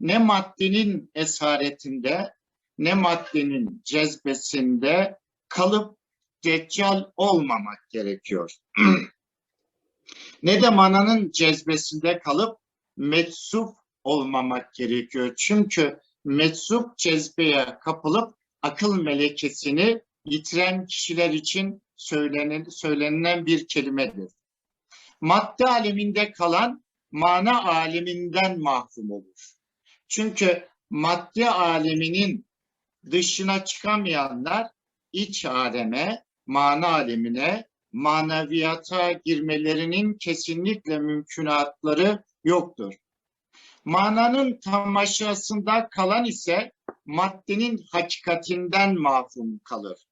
ne maddenin esaretinde ne maddenin cezbesinde kalıp deccal olmamak gerekiyor. ne de mananın cezbesinde kalıp metsup olmamak gerekiyor. Çünkü metsup cezbeye kapılıp akıl melekesini yitiren kişiler için söylenen, söylenilen bir kelimedir. Madde aleminde kalan mana aleminden mahrum olur. Çünkü madde aleminin dışına çıkamayanlar iç aleme, mana alemine, maneviyata girmelerinin kesinlikle mümkünatları yoktur. Mananın tamaşasında kalan ise maddenin hakikatinden mahrum kalır.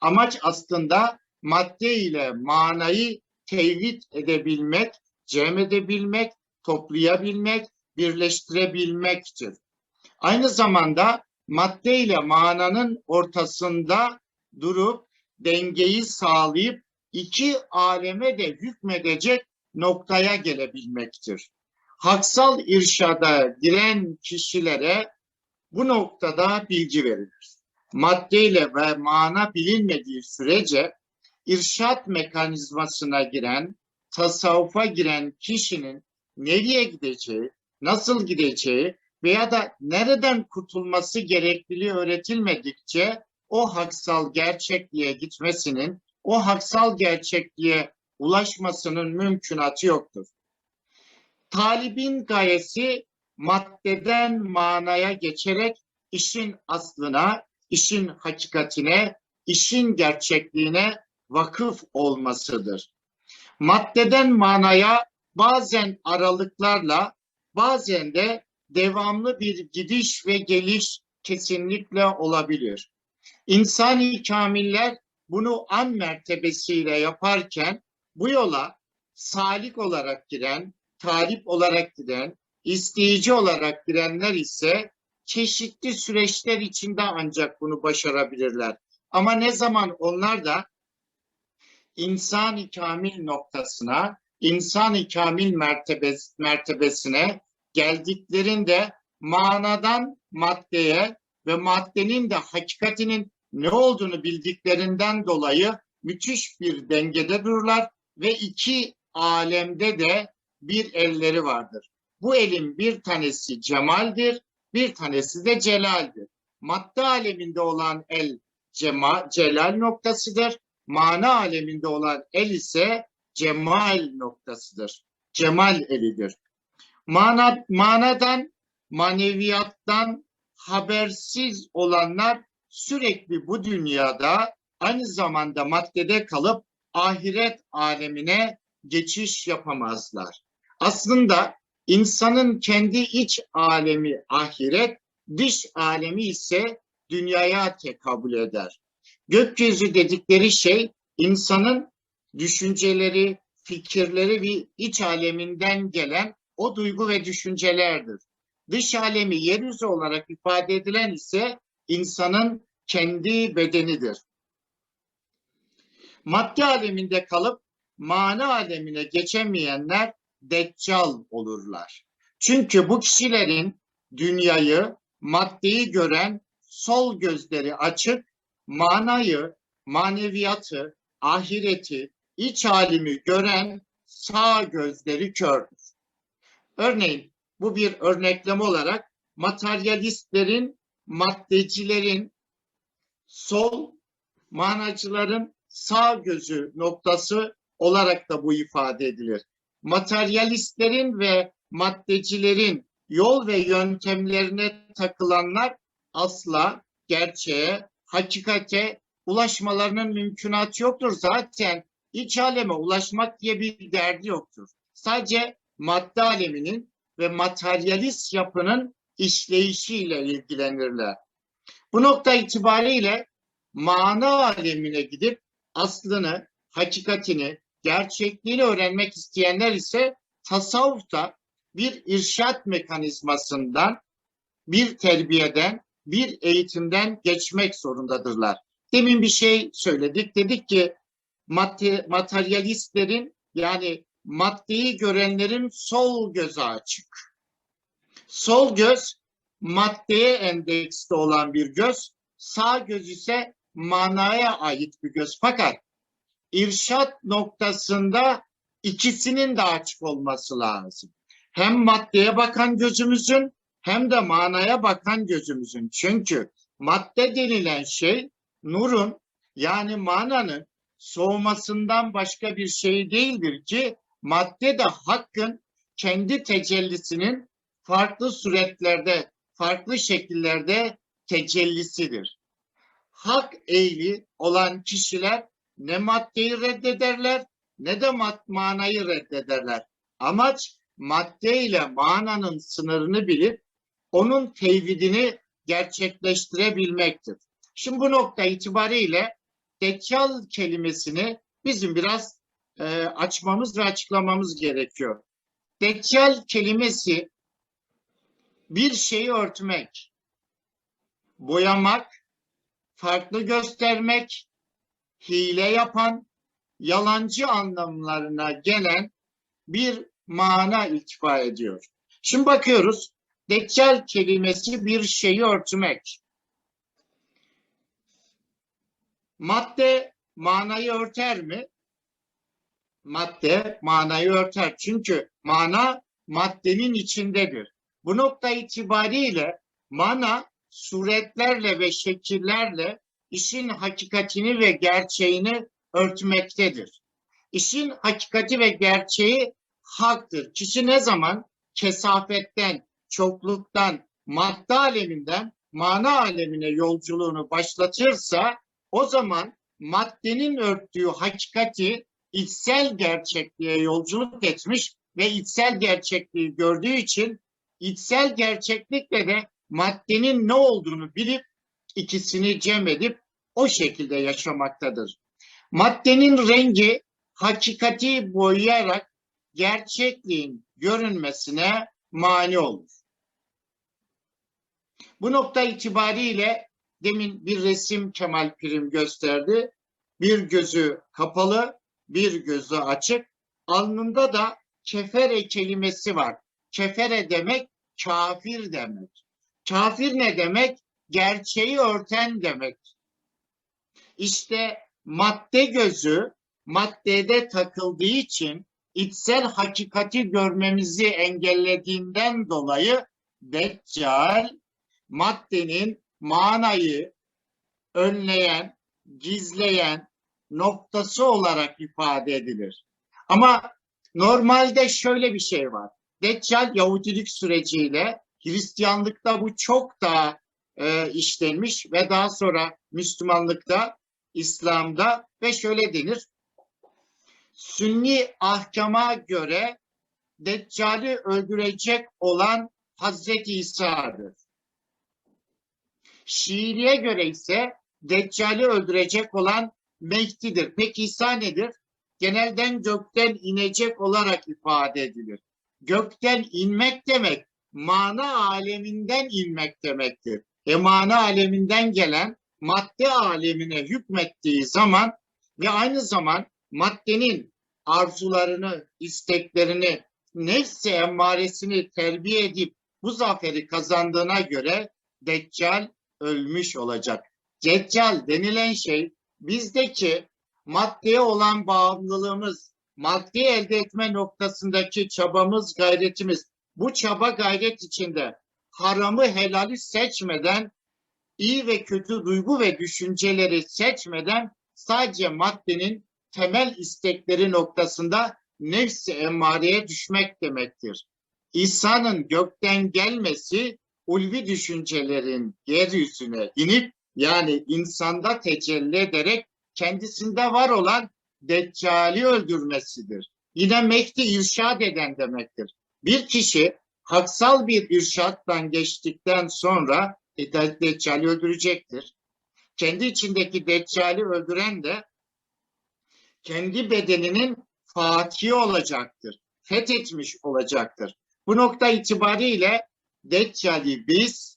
Amaç aslında madde ile manayı tevhid edebilmek, cem edebilmek, toplayabilmek, birleştirebilmektir. Aynı zamanda madde ile mananın ortasında durup dengeyi sağlayıp iki aleme de hükmedecek noktaya gelebilmektir. Haksal irşada giren kişilere bu noktada bilgi verilir. Maddeyle ve mana bilinmediği sürece irşat mekanizmasına giren, tasavvufa giren kişinin nereye gideceği, nasıl gideceği veya da nereden kurtulması gerekliliği öğretilmedikçe o haksal gerçekliğe gitmesinin, o haksal gerçekliğe ulaşmasının mümkünatı yoktur. Talibin gayesi maddeden manaya geçerek işin aslına, işin hakikatine, işin gerçekliğine vakıf olmasıdır. Maddeden manaya bazen aralıklarla, bazen de devamlı bir gidiş ve geliş kesinlikle olabilir. İnsani kamiller bunu an mertebesiyle yaparken bu yola salik olarak giren, talip olarak giden, isteyici olarak girenler ise çeşitli süreçler içinde ancak bunu başarabilirler. Ama ne zaman onlar da insan kamil noktasına, insan kamil mertebes, mertebesine geldiklerinde manadan maddeye ve maddenin de hakikatinin ne olduğunu bildiklerinden dolayı müthiş bir dengede dururlar ve iki alemde de bir elleri vardır. Bu elin bir tanesi cemaldir, bir tanesi de celaldir. Madde aleminde olan el cema, celal noktasıdır. Mana aleminde olan el ise cemal noktasıdır. Cemal elidir. Mana, manadan, maneviyattan habersiz olanlar sürekli bu dünyada aynı zamanda maddede kalıp ahiret alemine geçiş yapamazlar. Aslında insanın kendi iç alemi ahiret, dış alemi ise dünyaya tekabül eder. Gökyüzü dedikleri şey insanın düşünceleri, fikirleri ve iç aleminden gelen o duygu ve düşüncelerdir. Dış alemi yeryüzü olarak ifade edilen ise insanın kendi bedenidir. Madde aleminde kalıp mana alemine geçemeyenler deccal olurlar. Çünkü bu kişilerin dünyayı, maddeyi gören sol gözleri açık, manayı, maneviyatı, ahireti, iç alimi gören sağ gözleri kördür. Örneğin bu bir örnekleme olarak materyalistlerin, maddecilerin, sol manacıların sağ gözü noktası olarak da bu ifade edilir. Materyalistlerin ve maddecilerin yol ve yöntemlerine takılanlar asla gerçeğe, hakikate ulaşmalarının mümkünatı yoktur. Zaten iç aleme ulaşmak diye bir derdi yoktur. Sadece madde aleminin ve materyalist yapının işleyişiyle ilgilenirler. Bu nokta itibariyle mana alemine gidip aslını, hakikatini, gerçekliğini öğrenmek isteyenler ise tasavvufta bir irşat mekanizmasından, bir terbiyeden, bir eğitimden geçmek zorundadırlar. Demin bir şey söyledik. Dedik ki materyalistlerin yani maddeyi görenlerin sol gözü açık. Sol göz maddeye endeksli olan bir göz, sağ göz ise manaya ait bir göz. Fakat irşat noktasında ikisinin de açık olması lazım. Hem maddeye bakan gözümüzün hem de manaya bakan gözümüzün. Çünkü madde denilen şey nurun yani mananın soğumasından başka bir şey değildir ki madde de hakkın kendi tecellisinin farklı suretlerde, farklı şekillerde tecellisidir. Hak ehli olan kişiler ne maddeyi reddederler ne de manayı reddederler. Amaç madde ile mananın sınırını bilip onun tevhidini gerçekleştirebilmektir. Şimdi bu nokta itibariyle Deccal kelimesini bizim biraz e, açmamız ve açıklamamız gerekiyor. Deccal kelimesi bir şeyi örtmek, boyamak, farklı göstermek, hile yapan, yalancı anlamlarına gelen bir mana iltifa ediyor. Şimdi bakıyoruz. Deccal kelimesi bir şeyi örtmek. Madde manayı örter mi? Madde manayı örter. Çünkü mana maddenin içindedir. Bu nokta itibariyle mana suretlerle ve şekillerle işin hakikatini ve gerçeğini örtmektedir. İşin hakikati ve gerçeği haktır. Kişi ne zaman kesafetten, çokluktan, madde aleminden mana alemine yolculuğunu başlatırsa o zaman maddenin örttüğü hakikati içsel gerçekliğe yolculuk etmiş ve içsel gerçekliği gördüğü için içsel gerçeklikle de maddenin ne olduğunu bilip ikisini cem edip o şekilde yaşamaktadır. Maddenin rengi hakikati boyayarak gerçekliğin görünmesine mani olur. Bu nokta itibariyle demin bir resim Kemal Pirim gösterdi. Bir gözü kapalı, bir gözü açık. Alnında da kefere kelimesi var. Kefere demek kafir demek. Kafir ne demek? Gerçeği örten demek. İşte madde gözü maddede takıldığı için içsel hakikati görmemizi engellediğinden dolayı Deccal maddenin manayı önleyen, gizleyen noktası olarak ifade edilir. Ama normalde şöyle bir şey var. Deccal Yahudilik süreciyle Hristiyanlıkta bu çok daha e, işlenmiş ve daha sonra Müslümanlıkta, İslam'da ve şöyle denir. Sünni ahkama göre Deccal'i öldürecek olan Hazreti İsa'dır. Şiiliğe göre ise Deccal'i öldürecek olan Mehdi'dir. Peki İsa nedir? Genelden gökten inecek olarak ifade edilir. Gökten inmek demek, mana aleminden inmek demektir. E mana aleminden gelen madde alemine hükmettiği zaman ve aynı zaman maddenin arzularını, isteklerini, nefsi emmaresini terbiye edip bu zaferi kazandığına göre Deccal ölmüş olacak. Deccal denilen şey bizdeki maddeye olan bağımlılığımız, maddeyi elde etme noktasındaki çabamız, gayretimiz, bu çaba gayret içinde haramı helali seçmeden, iyi ve kötü duygu ve düşünceleri seçmeden sadece maddenin temel istekleri noktasında nefsi emmareye düşmek demektir. İsa'nın gökten gelmesi ulvi düşüncelerin yeryüzüne inip yani insanda tecelli ederek kendisinde var olan Deccali öldürmesidir. Yine Mehdi irşad eden demektir. Bir kişi haksal bir irşattan geçtikten sonra e, Deccali öldürecektir. Kendi içindeki Deccali öldüren de kendi bedeninin fatihi olacaktır. Fethetmiş olacaktır. Bu nokta itibariyle Deccali biz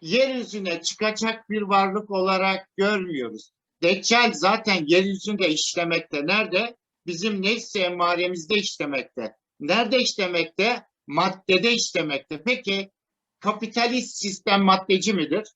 yeryüzüne çıkacak bir varlık olarak görmüyoruz. Deccal zaten yeryüzünde işlemekte. Nerede? Bizim nefsi emmaremizde işlemekte. Nerede işlemekte? Maddede işlemekte. Peki kapitalist sistem maddeci midir?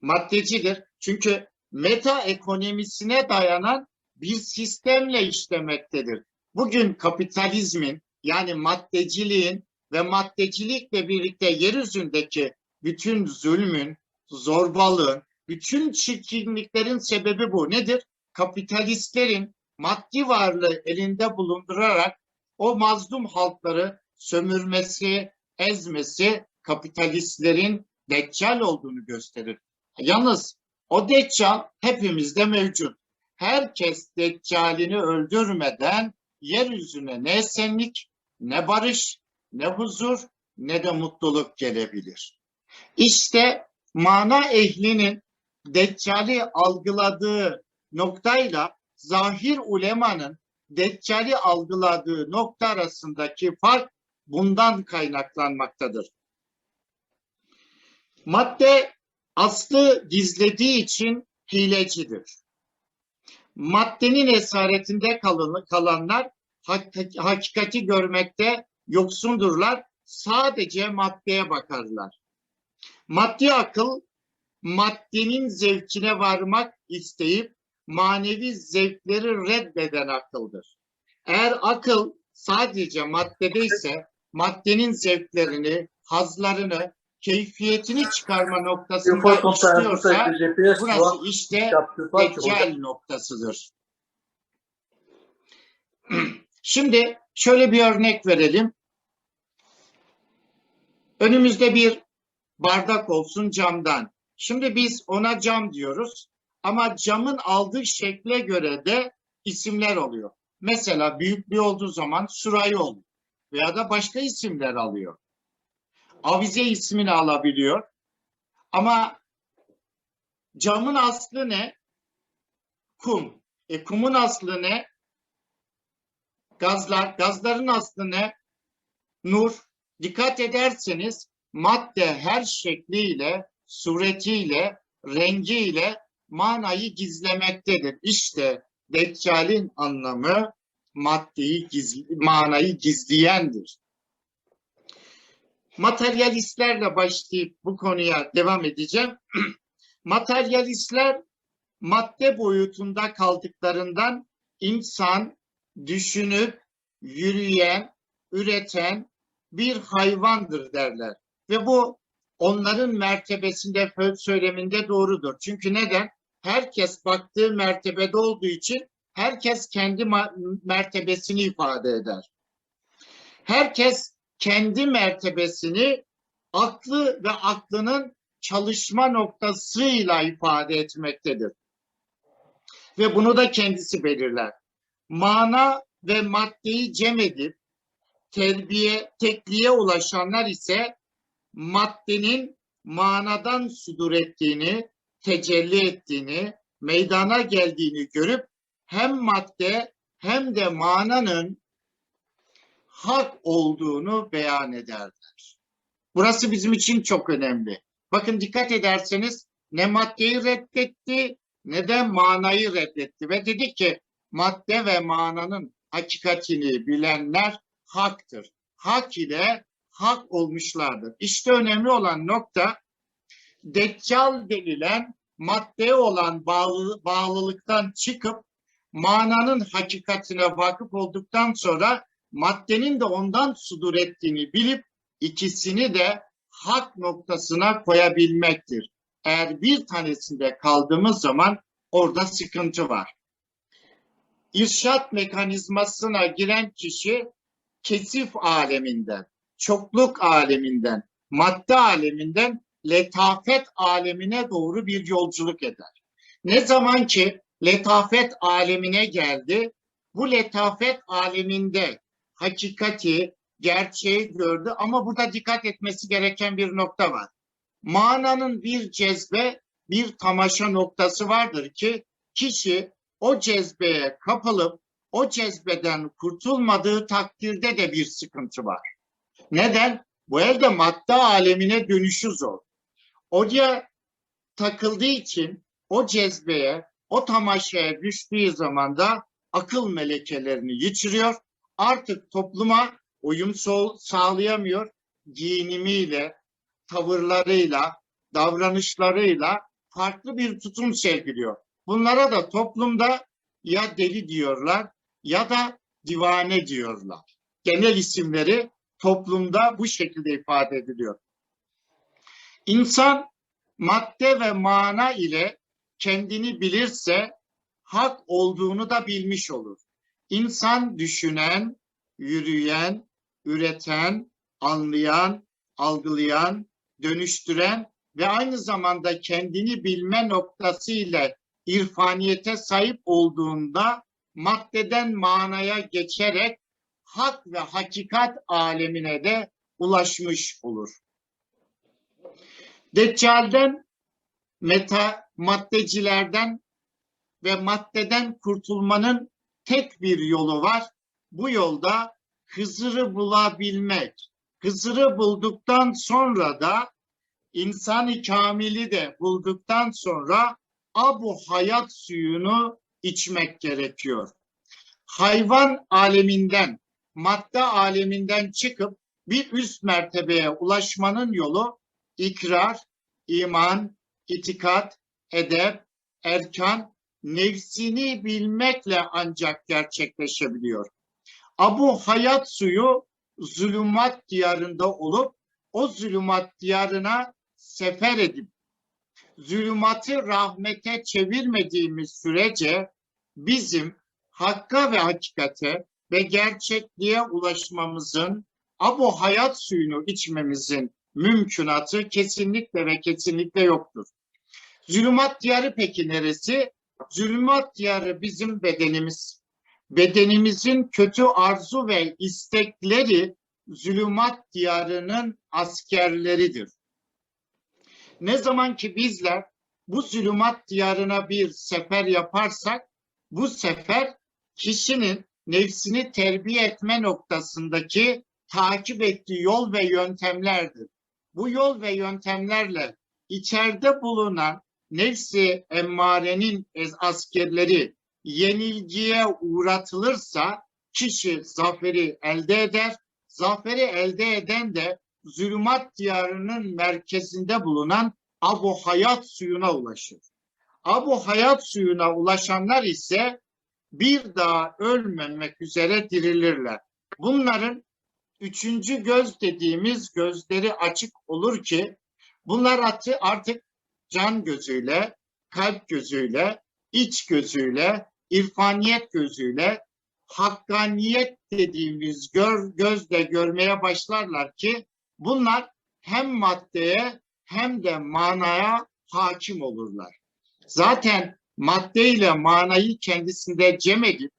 Maddecidir. Çünkü meta ekonomisine dayanan bir sistemle işlemektedir. Bugün kapitalizmin yani maddeciliğin ve maddecilikle birlikte yeryüzündeki bütün zulmün, zorbalığın, bütün çirkinliklerin sebebi bu. Nedir? Kapitalistlerin maddi varlığı elinde bulundurarak o mazlum halkları sömürmesi, ezmesi kapitalistlerin deccal olduğunu gösterir. Yalnız o deccal hepimizde mevcut. Herkes deccalini öldürmeden yeryüzüne ne esenlik, ne barış, ne huzur, ne de mutluluk gelebilir. İşte mana ehlinin deccali algıladığı noktayla zahir ulemanın deccali algıladığı nokta arasındaki fark bundan kaynaklanmaktadır. Madde aslı gizlediği için hilecidir. Maddenin esaretinde kalanlar hak- hakikati görmekte yoksundurlar. Sadece maddeye bakarlar. Maddi akıl maddenin zevkine varmak isteyip manevi zevkleri reddeden akıldır. Eğer akıl sadece maddedeyse maddenin zevklerini, hazlarını, keyfiyetini çıkarma noktasında istiyorsa burası işte deccal noktasıdır. Şimdi şöyle bir örnek verelim. Önümüzde bir bardak olsun camdan. Şimdi biz ona cam diyoruz ama camın aldığı şekle göre de isimler oluyor. Mesela büyüklüğü olduğu zaman sürahi oluyor veya da başka isimler alıyor. Avize ismini alabiliyor. Ama camın aslı ne? Kum. E kumun aslı ne? Gazlar. Gazların aslı ne? Nur. Dikkat ederseniz madde her şekliyle, suretiyle, rengiyle manayı gizlemektedir. İşte Deccal'in anlamı maddeyi gizli, manayı gizleyendir. Materyalistlerle başlayıp bu konuya devam edeceğim. Materyalistler madde boyutunda kaldıklarından insan düşünüp yürüyen, üreten bir hayvandır derler. Ve bu onların mertebesinde, fö- söyleminde doğrudur. Çünkü neden? Herkes baktığı mertebede olduğu için herkes kendi mertebesini ifade eder. Herkes kendi mertebesini aklı ve aklının çalışma noktasıyla ifade etmektedir. Ve bunu da kendisi belirler. Mana ve maddeyi cem edip terbiye, tekliğe ulaşanlar ise maddenin manadan sudur ettiğini, tecelli ettiğini, meydana geldiğini görüp hem madde hem de mananın hak olduğunu beyan ederler. Burası bizim için çok önemli. Bakın dikkat ederseniz ne maddeyi reddetti ne de manayı reddetti ve dedi ki madde ve mananın hakikatini bilenler haktır. Hak ile hak olmuşlardır. İşte önemli olan nokta deccal denilen maddeye olan bağlı, bağlılıktan çıkıp mananın hakikatine vakıf olduktan sonra maddenin de ondan sudur ettiğini bilip ikisini de hak noktasına koyabilmektir. Eğer bir tanesinde kaldığımız zaman orada sıkıntı var. İrşat mekanizmasına giren kişi kesif aleminden, çokluk aleminden, madde aleminden letafet alemine doğru bir yolculuk eder. Ne zaman ki letafet alemine geldi, bu letafet aleminde hakikati, gerçeği gördü ama burada dikkat etmesi gereken bir nokta var. Mananın bir cezbe, bir tamaşa noktası vardır ki kişi o cezbeye kapılıp o cezbeden kurtulmadığı takdirde de bir sıkıntı var. Neden? Bu elde madde alemine dönüşü zor. Oraya takıldığı için o cezbeye, o tamaşaya düştüğü zaman da akıl melekelerini yitiriyor. Artık topluma uyum sağlayamıyor. giyinimiyle, tavırlarıyla, davranışlarıyla farklı bir tutum sergiliyor. Bunlara da toplumda ya deli diyorlar ya da divane diyorlar. Genel isimleri toplumda bu şekilde ifade ediliyor. İnsan madde ve mana ile kendini bilirse hak olduğunu da bilmiş olur. İnsan düşünen, yürüyen, üreten, anlayan, algılayan, dönüştüren ve aynı zamanda kendini bilme noktası ile irfaniyete sahip olduğunda maddeden manaya geçerek hak ve hakikat alemine de ulaşmış olur. Deccal'den, meta maddecilerden ve maddeden kurtulmanın tek bir yolu var. Bu yolda Hızır'ı bulabilmek. Hızır'ı bulduktan sonra da insanı kamili de bulduktan sonra abu hayat suyunu içmek gerekiyor. Hayvan aleminden, madde aleminden çıkıp bir üst mertebeye ulaşmanın yolu ikrar, iman, itikat, edep, erkan, nefsini bilmekle ancak gerçekleşebiliyor. Abu hayat suyu zulümat diyarında olup o zulümat diyarına sefer edip zulümatı rahmete çevirmediğimiz sürece bizim hakka ve hakikate ve gerçekliğe ulaşmamızın abu hayat suyunu içmemizin mümkünatı kesinlikle ve kesinlikle yoktur. Zulümat diyarı peki neresi? Zulümat diyarı bizim bedenimiz. Bedenimizin kötü arzu ve istekleri zulümat diyarının askerleridir. Ne zaman ki bizler bu zulümat diyarına bir sefer yaparsak bu sefer kişinin nefsini terbiye etme noktasındaki takip ettiği yol ve yöntemlerdir. Bu yol ve yöntemlerle içeride bulunan nefsi emmarenin askerleri yenilgiye uğratılırsa kişi zaferi elde eder. Zaferi elde eden de zulümat diyarının merkezinde bulunan Abu Hayat suyuna ulaşır. Abu Hayat suyuna ulaşanlar ise bir daha ölmemek üzere dirilirler. Bunların üçüncü göz dediğimiz gözleri açık olur ki bunlar artık can gözüyle, kalp gözüyle, iç gözüyle, irfaniyet gözüyle, hakkaniyet dediğimiz gör, gözle görmeye başlarlar ki bunlar hem maddeye hem de manaya hakim olurlar. Zaten madde ile manayı kendisinde cem edip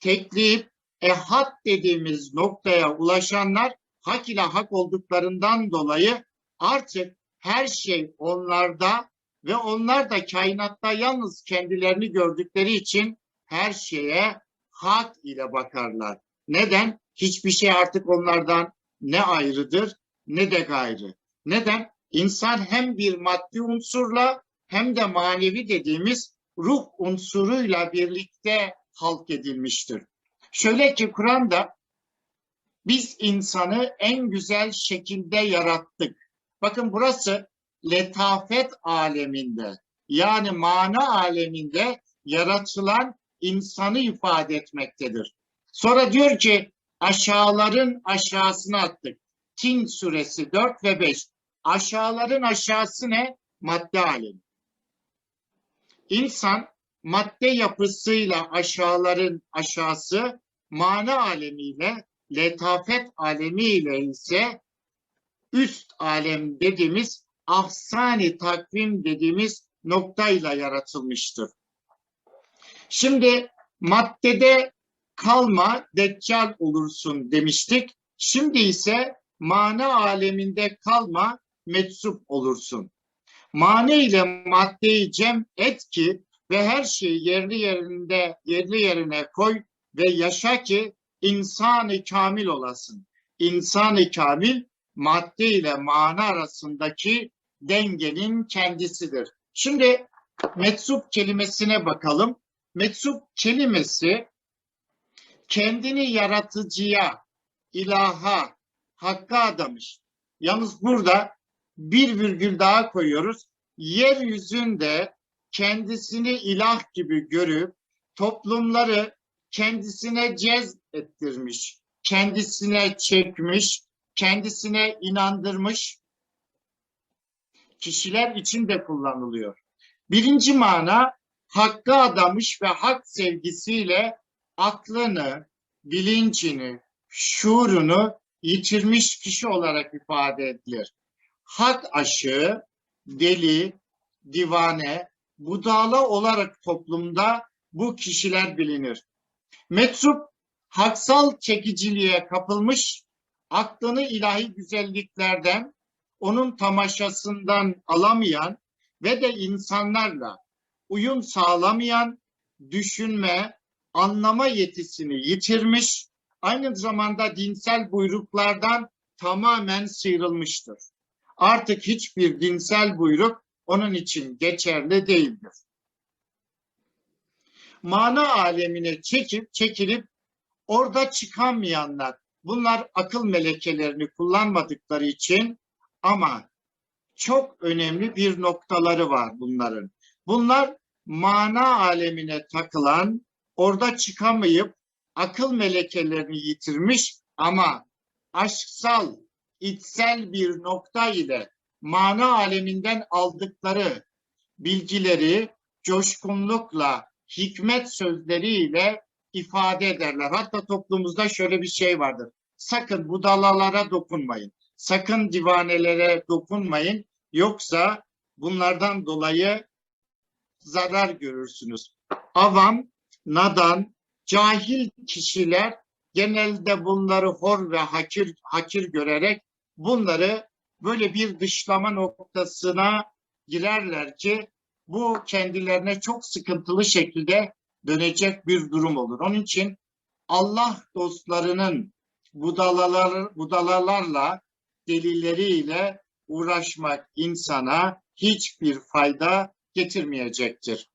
tekleyip ehad dediğimiz noktaya ulaşanlar hak ile hak olduklarından dolayı artık her şey onlarda ve onlar da kainatta yalnız kendilerini gördükleri için her şeye hak ile bakarlar. Neden? Hiçbir şey artık onlardan ne ayrıdır ne de gayrı. Neden? İnsan hem bir maddi unsurla hem de manevi dediğimiz ruh unsuruyla birlikte halk edilmiştir. Şöyle ki Kur'an'da biz insanı en güzel şekilde yarattık. Bakın burası letafet aleminde yani mana aleminde yaratılan insanı ifade etmektedir. Sonra diyor ki aşağıların aşağısına attık. Tin suresi 4 ve 5. Aşağıların aşağısı ne? Madde alemi. İnsan madde yapısıyla aşağıların aşağısı, mana alemiyle, letafet alemiyle ise üst alem dediğimiz ahsani takvim dediğimiz noktayla yaratılmıştır. Şimdi maddede kalma, deccal olursun demiştik. Şimdi ise mana aleminde kalma, meczup olursun. Mane ile maddeyi cem et ki ve her şeyi yerli yerinde yerli yerine koy ve yaşa ki insanı kamil olasın. İnsanı kamil madde ile mana arasındaki dengenin kendisidir. Şimdi metsup kelimesine bakalım. Metsup kelimesi kendini yaratıcıya, ilaha, hakka adamış. Yalnız burada bir virgül daha koyuyoruz. Yeryüzünde kendisini ilah gibi görüp toplumları kendisine cezbettirmiş, kendisine çekmiş, kendisine inandırmış kişiler için de kullanılıyor. Birinci mana hakkı adamış ve hak sevgisiyle aklını, bilincini, şuurunu yitirmiş kişi olarak ifade edilir. Hak aşığı, deli, divane, budala olarak toplumda bu kişiler bilinir. Meczup haksal çekiciliğe kapılmış, aklını ilahi güzelliklerden, onun tamaşasından alamayan ve de insanlarla uyum sağlamayan, düşünme, anlama yetisini yitirmiş, aynı zamanda dinsel buyruklardan tamamen sıyrılmıştır. Artık hiçbir dinsel buyruk onun için geçerli değildir. Mana alemine çekip çekilip orada çıkamayanlar, bunlar akıl melekelerini kullanmadıkları için ama çok önemli bir noktaları var bunların. Bunlar mana alemine takılan, orada çıkamayıp akıl melekelerini yitirmiş ama aşksal, içsel bir nokta ile mana aleminden aldıkları bilgileri coşkunlukla, hikmet sözleriyle ifade ederler. Hatta toplumumuzda şöyle bir şey vardır. Sakın budalalara dokunmayın. Sakın divanelere dokunmayın. Yoksa bunlardan dolayı zarar görürsünüz. Avam, nadan, cahil kişiler genelde bunları hor ve hakir, hakir görerek bunları böyle bir dışlama noktasına girerler ki bu kendilerine çok sıkıntılı şekilde dönecek bir durum olur. Onun için Allah dostlarının budalalar, budalalarla delilleriyle uğraşmak insana hiçbir fayda getirmeyecektir.